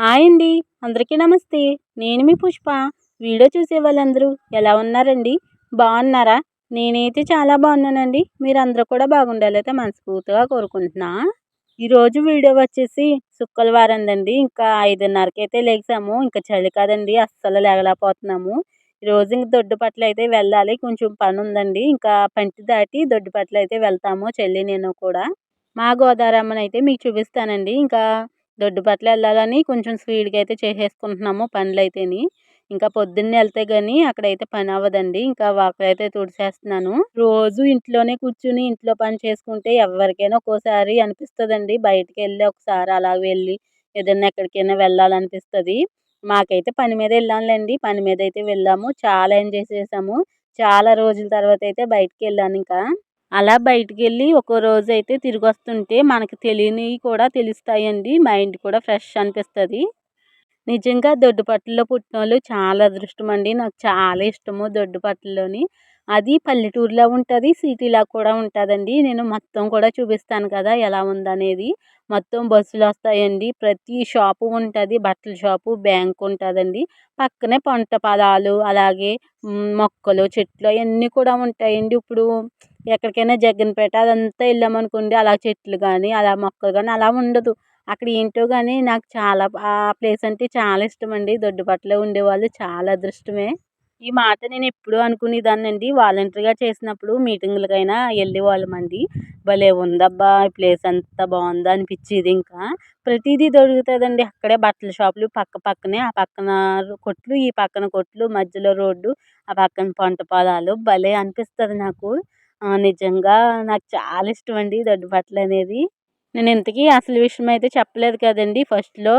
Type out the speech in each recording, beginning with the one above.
Hi అండి. అందరికీ నమస్తే. నేను మీ పుష్ప. వీడియో చూసే వాళ్ళందరూ ఎలా ఉన్నారండి? బాగున్నారా? నేనైతే చాలా బాగున్నానండి. మీరు అందరూ కూడా బాగుండాలైతే మనస్ఫూర్తిగా కోరుకుంటున్నా. ఈరోజు వీడియో వచ్చేసి శుక్రవారం అండి. ఇంకా ఐదున్నరకి అయితే లేచాము. ఇంకా చలి కాదండి. అస్సలు లేగలేకపోతున్నాము ఈరోజు ఇంక దొడ్డుపట్ల అయితే వెళ్ళాలి. కొంచెం పని ఉందండి ఇంకా పంటి దాటి దొడ్డుపట్ల అయితే వెళ్తాము. చెల్లి నేను కూడా. మా గోదావరమ్మనైతే అయితే మీకు చూపిస్తానండి. ఇంకా దొడ్డుపట్ల వెళ్ళాలని కొంచెం స్పీడ్గా అయితే చేసేసుకుంటున్నాము పనులు అయితేని ఇంకా పొద్దున్నే వెళ్తే కానీ అక్కడైతే పని అవ్వదండి. ఇంకా వాకలైతే తుడిచేస్తున్నాను. రోజు ఇంట్లోనే కూర్చుని ఇంట్లో పని చేసుకుంటే ఎవరికైనా ఒక్కోసారి అనిపిస్తుందండి. బయటకు వెళ్ళి ఒకసారి అలా వెళ్ళి ఏదైనా ఎక్కడికైనా వెళ్ళాలనిపిస్తుంది. మాకైతే పని మీద వెళ్ళాంలేండి పని మీద అయితే వెళ్ళాము. చాలా ఎంజాయ్ చేసాము. చాలా రోజుల తర్వాత అయితే బయటికి వెళ్ళాను ఇంకా. అలా బయటికి వెళ్ళి ఒక రోజు అయితే తిరిగి వస్తుంటే మనకు తెలియనివి కూడా తెలుస్తాయండి. మైండ్ కూడా ఫ్రెష్ అనిపిస్తుంది. నిజంగా దొడ్డుపట్టులో పుట్టిన వాళ్ళు చాలా అదృష్టం అండి నాకు చాలా ఇష్టము దొడ్డుపట్టులోని అది పల్లెటూరులో ఉంటుంది సిటీలా కూడా ఉంటుందండి. నేను మొత్తం కూడా చూపిస్తాను కదా ఎలా ఉందనేది. మొత్తం బస్సులు వస్తాయండి. ప్రతి షాపు ఉంటుంది బట్టల షాపు బ్యాంక్ ఉంటుందండి. పక్కనే పంట పొలాలు అలాగే మొక్కలు చెట్లు అవన్నీ కూడా ఉంటాయండి. ఇప్పుడు ఎక్కడికైనా జగ్గన్పేట అదంతా వెళ్ళామనుకోండి అలా చెట్లు కానీ అలా మొక్కలు కానీ అలా ఉండదు. అక్కడ ఏంటో కానీ నాకు చాలా ఆ ప్లేస్ అంటే చాలా ఇష్టం అండి దొడ్డుపట్ల ఉండేవాళ్ళు చాలా అదృష్టమే. ఈ మాట నేను ఎప్పుడూ అనుకునేదాన్నండి. వాలంటరీగా చేసినప్పుడు మీటింగులకైనా వెళ్ళేవాళ్ళమండి. భలే ఉందబ్బా ఈ ప్లేస్ అంతా బాగుందా అనిపించేది ఇంకా. ప్రతిదీ దొరుకుతుందండి. అక్కడే బట్టల షాపులు పక్క పక్కనే ఆ పక్కన కొట్లు ఈ పక్కన కొట్లు మధ్యలో రోడ్డు ఆ పక్కన పంట పొలాలు. భలే అనిపిస్తుంది నాకు. నిజంగా నాకు చాలా ఇష్టం అండి దొడ్డుపట్ల అనేది నేను ఇంతకీ అసలు విషయం అయితే చెప్పలేదు కదండి. ఫస్ట్లో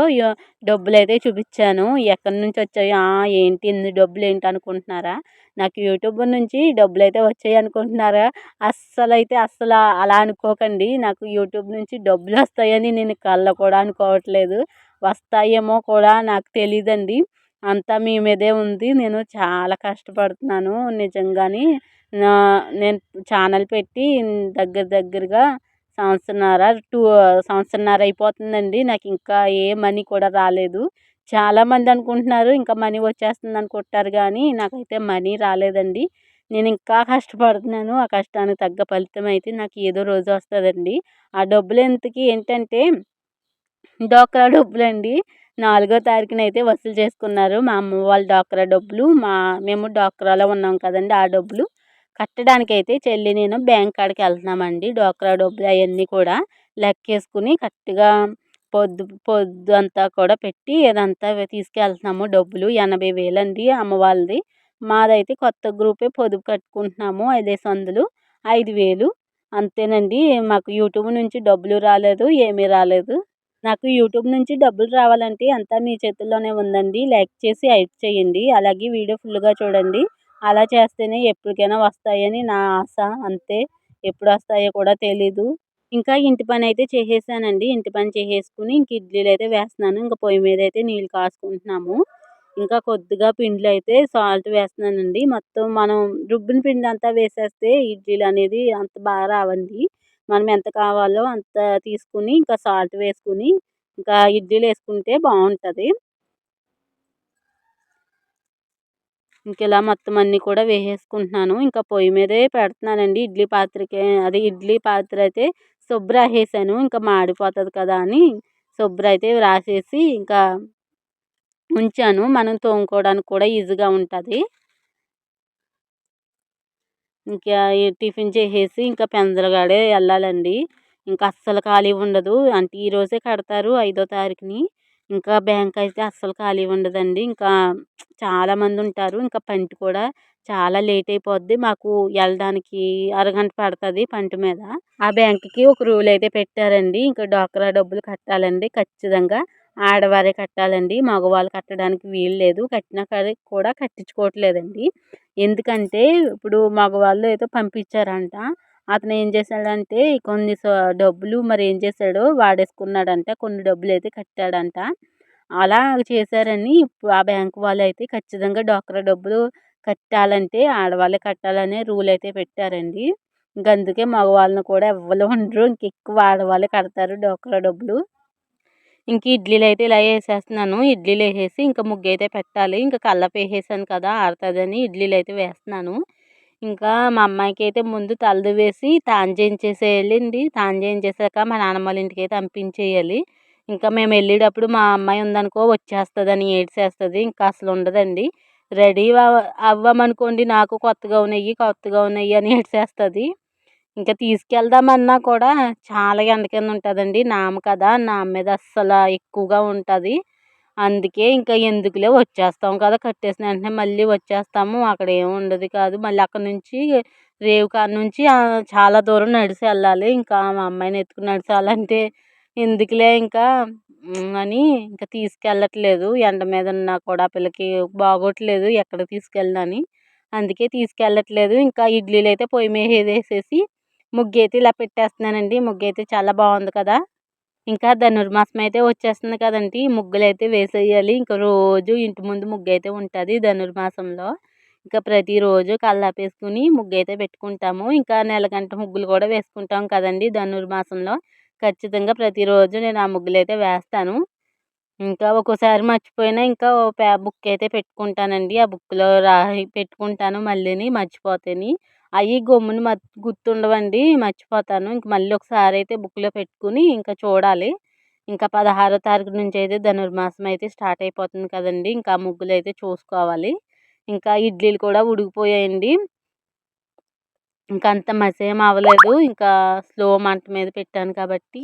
డబ్బులు అయితే చూపించాను ఎక్కడి నుంచి వచ్చాయి ఏంటి ఇన్ని డబ్బులు ఏంటి అనుకుంటున్నారా? నాకు యూట్యూబ్ నుంచి డబ్బులు అయితే వచ్చాయి అనుకుంటున్నారా? అస్సలు అయితే అస్సలు అలా అనుకోకండి. నాకు యూట్యూబ్ నుంచి డబ్బులు వస్తాయని నేను కళ్ళ కూడా అనుకోవట్లేదు. వస్తాయేమో కూడా నాకు తెలియదండి అంతా మీ మీదే ఉంది. నేను చాలా కష్టపడుతున్నాను నిజంగానే. నా నేను ఛానల్ పెట్టి దగ్గర దగ్గరగా సంవత్సరన్నర టూ సంవత్సరన్నర అయిపోతుందండి. నాకు ఇంకా ఏ మనీ కూడా రాలేదు. చాలామంది అనుకుంటున్నారు ఇంకా మనీ వచ్చేస్తుంది అనుకుంటారు కానీ నాకైతే మనీ రాలేదండి. నేను ఇంకా కష్టపడుతున్నాను. ఆ కష్టానికి తగ్గ ఫలితం అయితే నాకు ఏదో రోజు వస్తుందండి. ఆ డబ్బులు ఎంతకి ఏంటంటే డోక్రా డబ్బులు అండి నాలుగో తారీఖున అయితే వసూలు చేసుకున్నారు మా అమ్మ వాళ్ళ డోక్రా డబ్బులు. మా మేము డోక్రాలో ఉన్నాం కదండి ఆ డబ్బులు. కట్టడానికి అయితే చెల్లి నేను బ్యాంక్ కాడికి వెళ్తున్నామండి. డోక్రా డబ్బులు అవన్నీ కూడా లెక్కేసుకుని కరెక్ట్గా పొద్దు పొద్దు అంతా కూడా పెట్టి ఇదంతా తీసుకెళ్తున్నాము. డబ్బులు ఎనభై వేలండి అమ్మ వాళ్ళది. మాదైతే కొత్త గ్రూపే పొదుపు కట్టుకుంటున్నాము. ఐదేసి వందలు ఐదు వేలు. అంతేనండి. మాకు యూట్యూబ్ నుంచి డబ్బులు రాలేదు ఏమీ రాలేదు. నాకు యూట్యూబ్ నుంచి డబ్బులు రావాలంటే అంతా మీ చేతుల్లోనే ఉందండి. లైక్ చేసి హైప్ చేయండి. అలాగే వీడియో ఫుల్గా చూడండి. అలా చేస్తేనే ఎప్పటికైనా వస్తాయని నా ఆశ. అంతే. ఎప్పుడు వస్తాయో కూడా తెలీదు. ఇంకా ఇంటి పని అయితే చేసేసానండి. ఇంటి పని చేసేసుకుని ఇంక ఇడ్లీలు అయితే వేస్తున్నాను. ఇంకా పొయ్యి మీద అయితే నీళ్ళు కాసుకుంటున్నాము. ఇంకా కొద్దిగా పిండిలు అయితే సాల్ట్ వేస్తున్నానండి. మొత్తం మనం రుబ్బిన పిండి అంతా వేసేస్తే ఇడ్లీలు అనేది అంత బాగా రావండి. మనం ఎంత కావాలో అంత తీసుకుని ఇంకా సాల్ట్ వేసుకుని ఇంకా ఇడ్లీలు వేసుకుంటే బాగుంటుంది. ఇంక ఇలా మొత్తం అన్నీ కూడా వేసేసుకుంటున్నాను. ఇంకా పొయ్యి మీదే పెడుతున్నానండి. ఇడ్లీ పాత్రకే అది ఇడ్లీ పాత్ర అయితే శుభ్ర వేసాను ఇంకా మాడిపోతుంది కదా అని శుభ్ర అయితే రాసేసి ఇంకా ఉంచాను. మనం తోముకోవడానికి కూడా ఈజీగా ఉంటుంది. ఇంకా టిఫిన్ చేసేసి ఇంకా పెందలగాడే వెళ్ళాలండి. ఇంకా అస్సలు ఖాళీ ఉండదు. అంటే ఈరోజే కడతారు ఐదో తారీఖుని. ఇంకా బ్యాంక్ అయితే అస్సలు ఖాళీ ఉండదండి. ఇంకా చాలామంది ఉంటారు. ఇంకా పంటి కూడా చాలా లేట్ అయిపోద్ది. మాకు వెళ్ళడానికి అరగంట పడుతుంది పంటి మీద. ఆ బ్యాంక్కి ఒక రూల్ అయితే పెట్టారండి. ఇంకా డ్వాక్రా డబ్బులు కట్టాలండి ఖచ్చితంగా. ఆడవారే కట్టాలండి. మగవాళ్ళు కట్టడానికి వీలు లేదు. కట్టినా కూడా కట్టించుకోవట్లేదండి. ఎందుకంటే ఇప్పుడు మగవాళ్ళు ఏదో పంపించారంట. అతను ఏం చేశాడంటే కొన్ని డబ్బులు మరి ఏం చేశాడో వాడేసుకున్నాడంట. కొన్ని డబ్బులు అయితే కట్టాడంట. అలా చేశారని ఆ బ్యాంకు వాళ్ళు అయితే ఖచ్చితంగా డ్వాక్రా డబ్బులు కట్టాలంటే ఆడవాళ్ళే కట్టాలనే రూల్ అయితే పెట్టారండి. ఇంక అందుకే మగవాళ్ళని కూడా ఎవ్వరు ఉండరు. ఇంక ఎక్కువ ఆడవాళ్ళే కడతారు డ్వాక్రా డబ్బులు. ఇంక ఇడ్లీలు అయితే ఇలా వేసేస్తున్నాను. ఇడ్లీలు వేసేసి ఇంకా ముగ్గు అయితే పెట్టాలి. ఇంకా కళ్ళపి వేసేసాను కదా ఆడుతుందని ఇడ్లీలు అయితే వేస్తున్నాను. ఇంకా మా అమ్మాయికి అయితే ముందు తలదు వేసి తాను చేయించేసేయాలండి తాను చేయించేసాక మా నాన్నమ్మ వాళ్ళ ఇంటికి అయితే పంపించేయాలి ఇంకా మేము వెళ్ళేటప్పుడు మా అమ్మాయి ఉందనుకో వచ్చేస్తుందని ఏడ్చేస్తుంది. ఇంకా అసలు ఉండదండి. రెడీ అవ్వమనుకోండి నాకు కొత్తగా ఉన్నాయి కొత్తగా ఉన్నాయి అని ఏడ్చేస్తుంది. ఇంకా తీసుకెళ్దామన్నా కూడా చాలా ఎండ కింద ఉంటుందండి. నామ కదా నామ మీద అస్సలు ఎక్కువగా ఉంటుంది. అందుకే ఇంకా ఎందుకులే వచ్చేస్తాం కదా కట్టేసిన వెంటనే మళ్ళీ వచ్చేస్తాము. అక్కడ ఏమి ఉండదు కాదు. మళ్ళీ అక్కడ నుంచి రేవు కాడ నుంచి చాలా దూరం నడిచి వెళ్ళాలి. ఇంకా మా అమ్మాయిని ఎత్తుకుని నడిచాలంటే ఎందుకులే ఇంకా? అని ఇంకా తీసుకెళ్ళట్లేదు. ఎండ మీద ఉన్నా కూడా పిల్లకి బాగోట్లేదు ఎక్కడికి తీసుకెళ్ళనని అందుకే తీసుకెళ్ళట్లేదు. ఇంకా ఇడ్లీలు అయితే పొయ్యి మీద వేసేసి ముగ్గు అయితే ఇలా పెట్టేస్తున్నానండి. ముగ్గు అయితే చాలా బాగుంది కదా. ఇంకా ధనుర్మాసం అయితే వచ్చేస్తుంది కదండి. ముగ్గులు అయితే వేసేయాలి. ఇంకా రోజు ఇంటి ముందు ముగ్గు అయితే ఉంటుంది ధనుర్మాసంలో. ఇంకా ప్రతిరోజు కల్లాపేసుకుని ముగ్గు అయితే పెట్టుకుంటాము. ఇంకా నెలగంట ముగ్గులు కూడా వేసుకుంటాం కదండి ధనుర్మాసంలో. ఖచ్చితంగా ప్రతిరోజు నేను ఆ ముగ్గులు అయితే వేస్తాను. ఇంకా ఒక్కోసారి మర్చిపోయినా ఇంకా పే బుక్ అయితే పెట్టుకుంటానండి. ఆ బుక్లో రాయి పెట్టుకుంటాను మళ్ళీని మర్చిపోతేని. అవి గమ్మున మ గుర్తుండవండి మర్చిపోతాను. ఇంక మళ్ళీ ఒకసారి అయితే బుక్లో పెట్టుకుని ఇంకా చూడాలి. ఇంకా పదహారో తారీఖు నుంచి అయితే ధనుర్మాసం అయితే స్టార్ట్ అయిపోతుంది కదండి. ఇంకా ముగ్గులు అయితే చూసుకోవాలి. ఇంకా ఇడ్లీలు కూడా ఉడికిపోయాయండి. ఇంకా అంత మసేం అవ్వలేదు. ఇంకా స్లో మంట మీద పెట్టాను కాబట్టి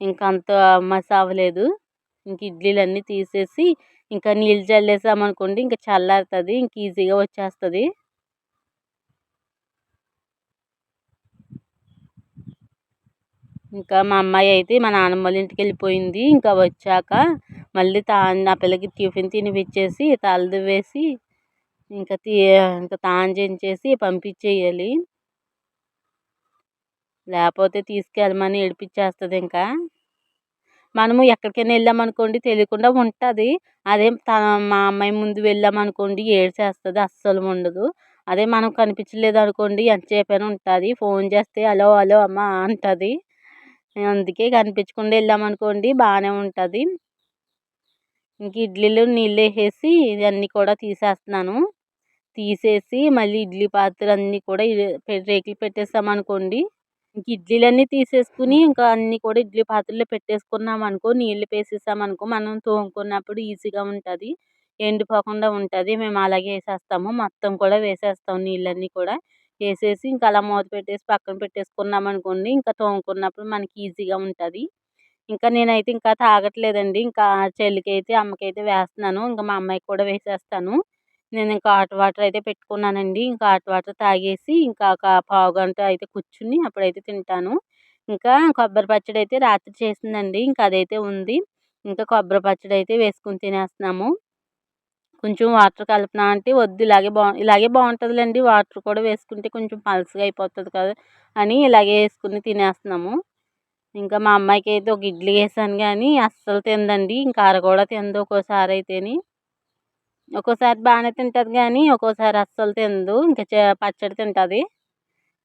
ఇంకా అంత మస అవ్వలేదు. ఇంక ఇడ్లీలు అన్నీ తీసేసి ఇంకా నీళ్ళు చల్లేసామనుకోండి ఇంకా చల్లారుతుంది. ఇంక ఈజీగా వచ్చేస్తుంది. ఇంకా మా అమ్మాయి అయితే మా నాన్నమ్మ వాళ్ళ ఇంటికి వెళ్ళిపోయింది. ఇంకా వచ్చాక మళ్ళీ తా నా పిల్లకి టిఫిన్ తినిపించేసి తలదువ్వేసి ఇంకా తీ ఇంకా తాను చేయించేసి పంపించేయాలి. లేకపోతే తీసుకెళ్ళమని ఏడిపించేస్తుంది ఇంకా. మనము ఎక్కడికైనా వెళ్ళామనుకోండి తెలియకుండా ఉంటుంది. అదే తన మా అమ్మాయి ముందు వెళ్ళామనుకోండి ఏడ్చేస్తుంది అస్సలు ఉండదు. అదే మనం కనిపించలేదు అనుకోండి ఎంతసేపైనా ఉంటుంది. ఫోన్ చేస్తే హలో హలో అమ్మ అంటుంది. అందుకే కనిపించకుండా వెళ్ళామనుకోండి బాగానే ఉంటుంది. ఇంక ఇడ్లీలో నీళ్ళు వేసేసి ఇవన్నీ కూడా తీసేస్తున్నాను. తీసేసి మళ్ళీ ఇడ్లీ పాత్ర అన్నీ కూడా రేకులు పెట్టేస్తామనుకోండి ఇంక ఇడ్లీలన్నీ తీసేసుకుని ఇంకా అన్నీ కూడా ఇడ్లీ పాత్రలో పెట్టేసుకున్నాం అనుకో నీళ్ళు వేసేసామనుకో మనం తోముకున్నప్పుడు ఈజీగా ఉంటుంది. ఎండిపోకుండా ఉంటుంది. మేము అలాగే వేసేస్తాము. మొత్తం కూడా వేసేస్తాం నీళ్ళన్నీ కూడా. వేసేసి ఇంకా అలా మూత పెట్టేసి పక్కన పెట్టేసుకున్నాం అనుకోండి ఇంకా తోముకున్నప్పుడు మనకి ఈజీగా ఉంటుంది. ఇంకా నేనైతే ఇంకా తాగట్లేదండి. ఇంకా చెల్లికి అయితే అమ్మకైతే వేస్తున్నాను. ఇంకా మా అమ్మాయికి కూడా వేసేస్తాను. నేను ఇంకా హాట్ వాటర్ అయితే పెట్టుకున్నానండి. ఇంకా హాట్ వాటర్ తాగేసి ఇంకా ఒక పావు గంట అయితే కూర్చుని అప్పుడైతే తింటాను. ఇంకా కొబ్బరి పచ్చడి అయితే రాత్రి చేసిందండి. ఇంకా అదైతే ఉంది. ఇంకా కొబ్బరి పచ్చడి అయితే వేసుకుని తినేస్తున్నాము. కొంచెం వాటర్ కలుపునా అంటే వద్దు ఇలాగే బా ఇలాగే బాగుంటుందిలేండి వాటర్ కూడా వేసుకుంటే కొంచెం పలసగా అయిపోతుంది కదా అని ఇలాగే వేసుకుని తినేస్తున్నాము. ఇంకా మా అమ్మాయికి అయితే ఒక ఇడ్లీ వేసాను కానీ అస్సలు తిందండి ఇంకా అర కూడా తిందు ఒక్కోసారి అయితేని. ఒక్కోసారి బాగానే తింటుంది కానీ ఒక్కోసారి అస్సలు తిందు ఇంకా పచ్చడి తింటుంది.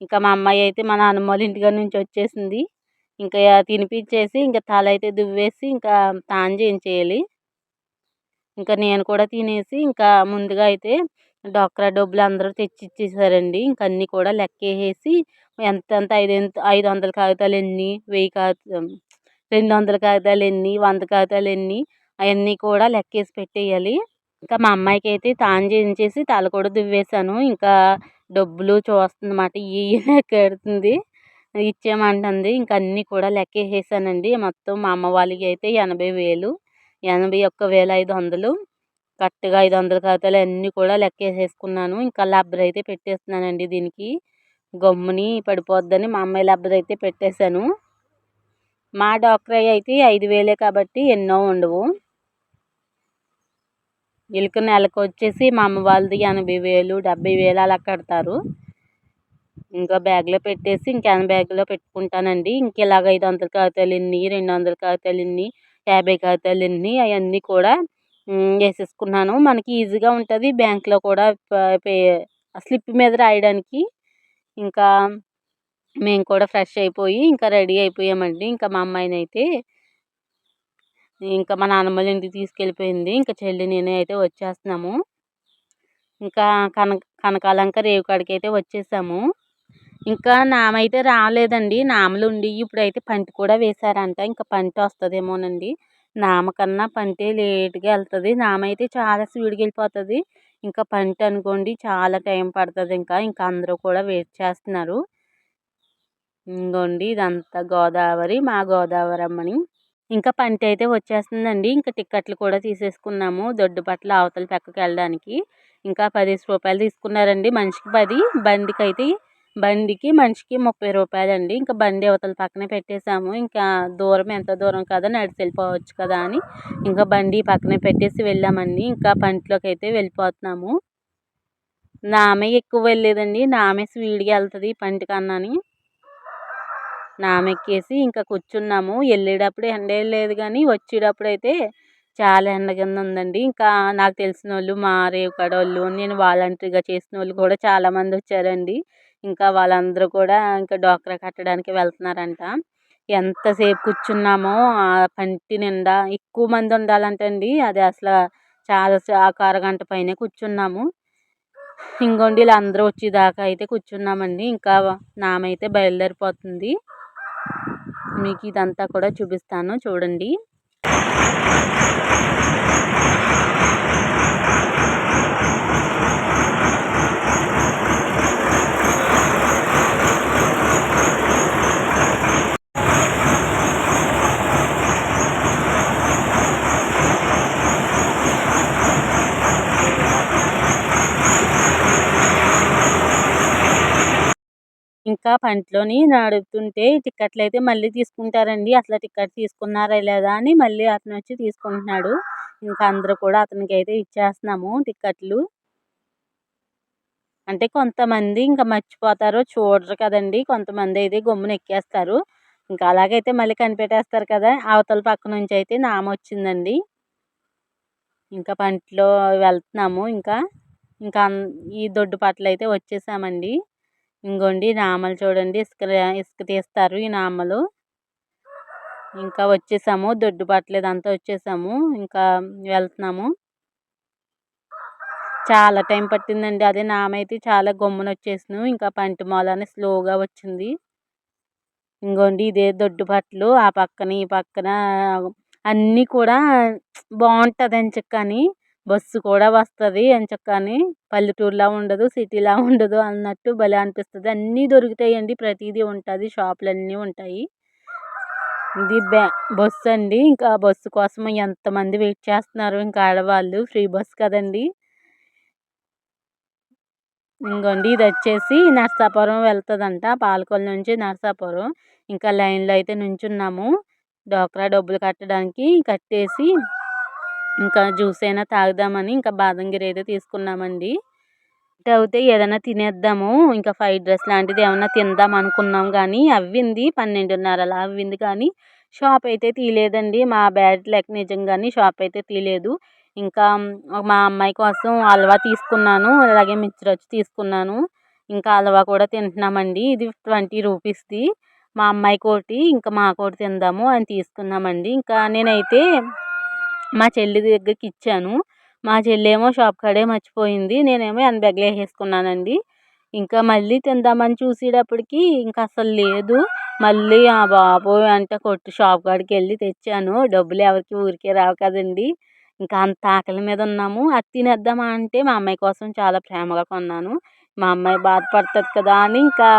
ఇంకా మా అమ్మాయి అయితే మా నాన్నమ్మల ఇంటికాడ నుంచి వచ్చేసింది. ఇంకా తినిపించేసి ఇంకా తల అయితే దువ్వేసి ఇంకా తాను చేయించేయాలి. ఇంకా నేను కూడా తినేసి ఇంకా ముందుగా అయితే డోక్రా డబ్బులు అందరూ తెచ్చి ఇచ్చేసారండి ఇంక అన్నీ కూడా లెక్కేసేసి ఎంత ఎంత ఐదు ఐదు వందల కాగితాలు ఎన్ని వెయ్యి కాగితం రెండు వందల కాగితాలు ఎన్ని వంద కాగితాలు ఎన్ని అవన్నీ కూడా లెక్కేసి పెట్టేయాలి. ఇంకా మా అమ్మాయికి అయితే తాను చేయించేసి తల కూడా దువ్వేశాను. ఇంకా డబ్బులు చూస్తుంది అన్నమాట ఇవి లెక్కెడుతుంది ఇచ్చేయమంటుంది. ఇంకా అన్నీ కూడా లెక్కేసేసానండి. మొత్తం మా అమ్మ వాళ్ళకి అయితే ఎనభై వేలు. ఎనభై ఒక్క వేల ఐదు వందలు. కరెక్ట్గా ఐదు వందల ఖాతాలు అన్నీ కూడా లెక్కేసేసుకున్నాను. ఇంకా లబ్బర్ అయితే పెట్టేస్తున్నానండి దీనికి. గమ్ముని పడిపోద్దని మా అమ్మాయి లబ్బర్ అయితే పెట్టేశాను. మా డాక్టర్ అయితే ఐదు వేలే కాబట్టి ఎన్నో ఉండవు. ఇలుక నెలకు వచ్చేసి మా అమ్మ వాళ్ళది ఎనభై వేలు డెబ్బై వేలు అలా కడతారు. ఇంకా బ్యాగ్లో పెట్టేసి ఇంకేమైనా బ్యాగ్లో పెట్టుకుంటానండి. ఇంక ఇలాగ ఐదు వందల కాగితాలు ఎన్ని రెండు వందల కాగితాలు ఎన్ని యాభై కాగితాలు ఎన్ని అవన్నీ కూడా వేసేసుకున్నాను మనకి ఈజీగా ఉంటుంది బ్యాంక్లో కూడా పే స్లిప్ మీద రాయడానికి. ఇంకా మేము కూడా ఫ్రెష్ అయిపోయి ఇంకా రెడీ అయిపోయామండి. ఇంకా మా అమ్మాయిని అయితే ఇంకా మా నాన్నమ్మల ఇంటికి తీసుకెళ్ళిపోయింది. ఇంకా చెల్లి నేను అయితే వచ్చేస్తున్నాము. ఇంకా కనక కనకాలంక రేవు కాడికి అయితే వచ్చేసాము. ఇంకా నామైతే రాలేదండి. నామలు ఉండి ఇప్పుడైతే పంటి కూడా వేశారంట. ఇంకా పంట వస్తుందేమోనండి. నామ కన్నా పంటే లేట్గా వెళ్తుంది నామైతే చాలా స్పీడ్గా వెళ్ళిపోతుంది ఇంకా పంట అనుకోండి చాలా టైం పడుతుంది ఇంకా. ఇంకా అందరూ కూడా వెయిట్ చేస్తున్నారు. ఇంకోండి ఇదంతా గోదావరి మా గోదావరి అమ్మని ఇంకా పంట అయితే వచ్చేస్తుందండి. ఇంకా టిక్కెట్లు కూడా తీసేసుకున్నాము. దొడ్డు బట్టలు అవతల పక్కకి వెళ్ళడానికి ఇంకా పదిహేను రూపాయలు తీసుకున్నారండి. మనిషికి పది బండికి అయితే బండికి మనిషికి ముప్పై రూపాయలు అండి ఇంకా బండి అవతల పక్కనే పెట్టేశాము. ఇంకా దూరం ఎంత దూరం కదా నడిచి వెళ్ళిపోవచ్చు కదా అని ఇంకా బండి పక్కనే పెట్టేసి వెళ్ళామండి. ఇంకా పంటలోకి అయితే వెళ్ళిపోతున్నాము. నామే ఎక్కువ వెళ్ళలేదండి నామే స్పీడ్గా వెళ్తుంది పంట కన్నాని. నామెక్కేసి ఇంకా కూర్చున్నాము. వెళ్ళేటప్పుడు ఎండ లేదు కానీ వచ్చేటప్పుడు అయితే చాలా ఎండ కింద ఉందండి. ఇంకా నాకు తెలిసిన వాళ్ళు మా రేవు వాళ్ళు నేను వాలంటరీగా చేసిన వాళ్ళు కూడా చాలామంది వచ్చారండి. ఇంకా వాళ్ళందరూ కూడా ఇంకా డోక్రా కట్టడానికి వెళ్తున్నారంట. ఎంతసేపు కూర్చున్నామో ఆ పంటి నిండా ఎక్కువ మంది ఉండాలంటండి అది అసలు చాలా ఒక అరగంట పైనే కూర్చున్నాము. ఇంకోండి ఇలా అందరూ వచ్చేదాకా అయితే కూర్చున్నామండి ఇంకా నామైతే బయలుదేరిపోతుంది. మీకు ఇదంతా కూడా చూపిస్తాను చూడండి. ఇంకా పంటలోని నడుపుతుంటే టిక్కెట్లు అయితే మళ్ళీ తీసుకుంటారండి. అసలు టిక్కెట్ తీసుకున్నారా లేదా అని మళ్ళీ అతను వచ్చి తీసుకుంటున్నాడు. ఇంకా అందరూ కూడా అతనికి అయితే ఇచ్చేస్తున్నాము టిక్కెట్లు. అంటే కొంతమంది ఇంకా మర్చిపోతారు చూడరు కదండి. కొంతమంది అయితే గమ్మున ఎక్కేస్తారు. ఇంకా అలాగైతే మళ్ళీ కనిపెట్టేస్తారు కదా. అవతల పక్క నుంచి అయితే నామ వచ్చిందండి. ఇంకా పంటలో వెళ్తున్నాము. ఇంకా ఇంకా ఈ దొడ్డు పట్ల అయితే వచ్చేసామండి. ఇంకోండి నామలు చూడండి. ఇసుక ఇసుక తీస్తారు ఈ నామలు. ఇంకా వచ్చేసాము. దొడ్డు పట్టలేదు అంతా వచ్చేసాము. ఇంకా వెళ్తున్నాము. చాలా టైం పట్టిందండి. అదే నామైతే చాలా గమ్మున వచ్చేసాను ఇంకా పంటి మూలాన్ని స్లోగా వచ్చింది. ఇంకోండి ఇదే దొడ్డు పట్లు ఆ పక్కన ఈ పక్కన అన్నీ కూడా బాగుంటుంది అని చెప్పని బస్సు కూడా వస్తుంది ఎంచక్కని. పల్లెటూరులా ఉండదు సిటీలా ఉండదు అన్నట్టు భలే అనిపిస్తుంది. అన్నీ దొరుకుతాయండి ప్రతిదీ ఉంటుంది షాపులన్నీ ఉంటాయి. ఇది బ్యా బస్సు అండి. ఇంకా బస్సు కోసం ఎంతమంది వెయిట్ చేస్తున్నారు? ఇంకా ఆడవాళ్ళు ఫ్రీ బస్సు కదండి. ఇంకోండి ఇది వచ్చేసి నర్సాపురం వెళ్తుందంట పాలకొల నుంచి నర్సాపురం. ఇంకా లైన్లో అయితే నుంచున్నాము. డోక్రా డబ్బులు కట్టడానికి కట్టేసి ఇంకా జ్యూస్ అయినా తాగుదామని ఇంకా బాదం గిరి అయితే తీసుకున్నామండి. అయితే ఏదైనా తినేద్దాము ఇంకా ఫ్రైడ్ రైస్ లాంటిది ఏమన్నా తిందాం అనుకున్నాం కానీ అవ్వింది పన్నెండున్నర అలా అవ్వింది కానీ షాప్ అయితే తీయలేదండి. మా బ్యాడ్ లెక్క నిజంగానే షాప్ అయితే తీయలేదు. ఇంకా మా అమ్మాయి కోసం హల్వా తీసుకున్నాను అలాగే మిక్చర్ వచ్చి తీసుకున్నాను. ఇంకా హల్వా కూడా తింటున్నామండి. ఇది ట్వంటీ రూపీస్ది. మా అమ్మాయికి ఒకటి ఇంకా మాకోటి తిందాము అని తీసుకున్నామండి. ఇంకా నేనైతే మా చెల్లి దగ్గరికి ఇచ్చాను మా చెల్లి ఏమో షాప్ కాడే మర్చిపోయింది. నేనేమో ఎన్ బ్యాగ్లో వేసేసుకున్నానండి. ఇంకా మళ్ళీ తిందామని చూసేటప్పటికి ఇంకా అసలు లేదు. మళ్ళీ ఆ బాబు అంటే కొట్టు షాప్ కాడికి వెళ్ళి తెచ్చాను. డబ్బులు ఎవరికి ఊరికే రావు కదండి. ఇంకా అంత ఆకలి మీద ఉన్నాము. అది తినేద్దామా అంటే మా అమ్మాయి కోసం చాలా ప్రేమగా కొన్నాను. మా అమ్మాయి బాధపడుతుంది కదా అని ఇంకా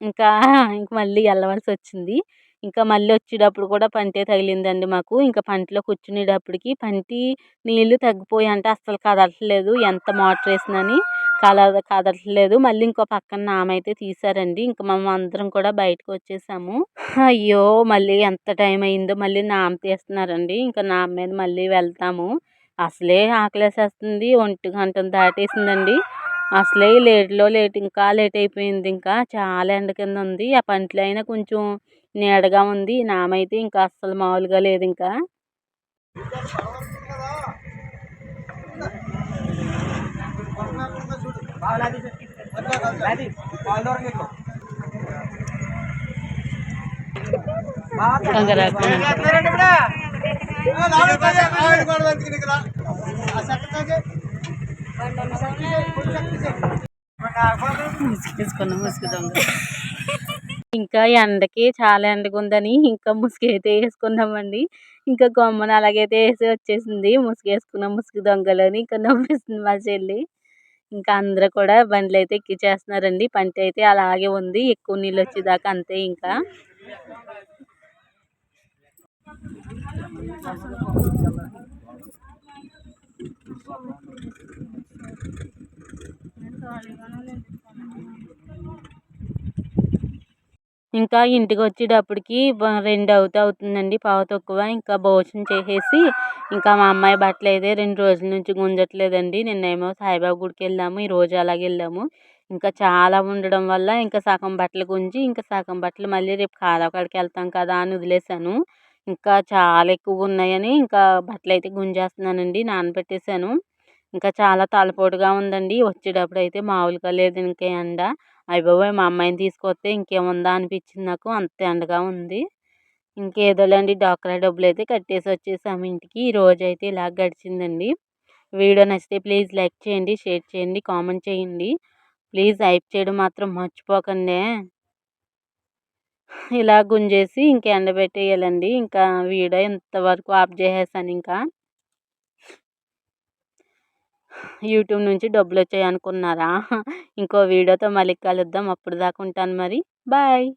ఇంకా ఇంక మళ్ళీ వెళ్ళవలసి వచ్చింది. ఇంకా మళ్ళీ వచ్చేటప్పుడు కూడా పంటే తగిలిందండి మాకు. ఇంకా పంటలో కూర్చునేటప్పటికి పంటి నీళ్ళు తగ్గిపోయి అంటే అస్సలు కదలట్లేదు. ఎంత మోటర్ వేసినని కల కదలట్లేదు. మళ్ళీ ఇంకో పక్కన నామైతే తీసారండి ఇంకా మేము అందరం కూడా బయటకు వచ్చేసాము. అయ్యో! మళ్ళీ ఎంత టైం అయిందో మళ్ళీ నామ తీస్తున్నారండి. ఇంకా నామ మీద మళ్ళీ వెళ్తాము. అసలే ఆకలేసేస్తుంది. ఒంటి గంటను దాటేసిందండి. అసలే లేట్లో లేట్ ఇంకా లేట్ అయిపోయింది. ఇంకా చాలా ఎండ కింద ఉంది. ఆ పంటలు అయినా కొంచెం నీడగా ఉంది నామైతే ఇంకా అస్సలు మామూలుగా లేదు ఇంకా తీసుకున్నాం ముసుగేసుకున్న దొంగ ఇంకా ఎండకి చాలా ఎండగా ఉందని ఇంకా ముసుగు అయితే వేసుకున్నామండి. ఇంకా గమ్మున అలాగైతే వేసి వచ్చేసింది. ముసుగు వేసుకున్నాం ముసుగు దొంగలని ఇంకా నవ్విస్తుంది మా చెల్లి. ఇంకా అందరూ కూడా బండ్లు అయితే ఎక్కిచ్చేస్తున్నారండి. పంట అయితే అలాగే ఉంది. ఎక్కువ నీళ్ళు వచ్చేదాకా అంతే ఇంకా. ఇంకా ఇంటికి వచ్చేటప్పటికి రెండు అవుతా అవుతుందండి పావు తక్కువ. ఇంకా భోజనం చేసేసి ఇంకా మా అమ్మాయి బట్టలు అయితే రెండు రోజుల నుంచి గుంజట్లేదండి. నిన్నేమో సాయిబాబా గుడికి వెళ్ళాము ఈ రోజు అలాగే వెళ్ళాము. ఇంకా చాలా ఉండడం వల్ల ఇంకా సగం బట్టలు గుంజి ఇంకా సగం బట్టలు మళ్ళీ రేపు కాలకాడికి వెళ్తాం కదా అని వదిలేసాను ఇంకా చాలా ఎక్కువ ఉన్నాయని ఇంకా బట్టలు అయితే గుంజేస్తున్నానండి నానబెట్టేసాను ఇంకా చాలా తలపోటుగా ఉందండి. వచ్చేటప్పుడు అయితే మామూలుగా లేదు ఇంకా ఎండ. అయ్య బాబోయ్! మా అమ్మాయిని తీసుకొస్తే ఇంకేముందా అనిపించింది నాకు. అంత ఎండగా ఉంది. ఇంకేదోలేండి డాక్రా డబ్బులు అయితే కట్టేసి వచ్చేసాము ఇంటికి. ఈ రోజు అయితే ఇలా గడిచిందండి. వీడియో నచ్చితే ప్లీజ్ లైక్ చేయండి షేర్ చేయండి కామెంట్ చేయండి. ప్లీజ్ హైప్ చేయడం మాత్రం మర్చిపోకండి. ఇలా గుంజేసి ఇంకా ఎండబెట్టేయాలండి. ఇంకా వీడియో ఇంతవరకు ఆఫ్ చేసేసాను ఇంకా. యూట్యూబ్ నుంచి డబ్బులు వచ్చాయి అనుకున్నారా ఇంకో వీడియోతో మళ్ళీ కలుద్దాం. అప్పుడు దాకా ఉంటాను మరి. బాయ్.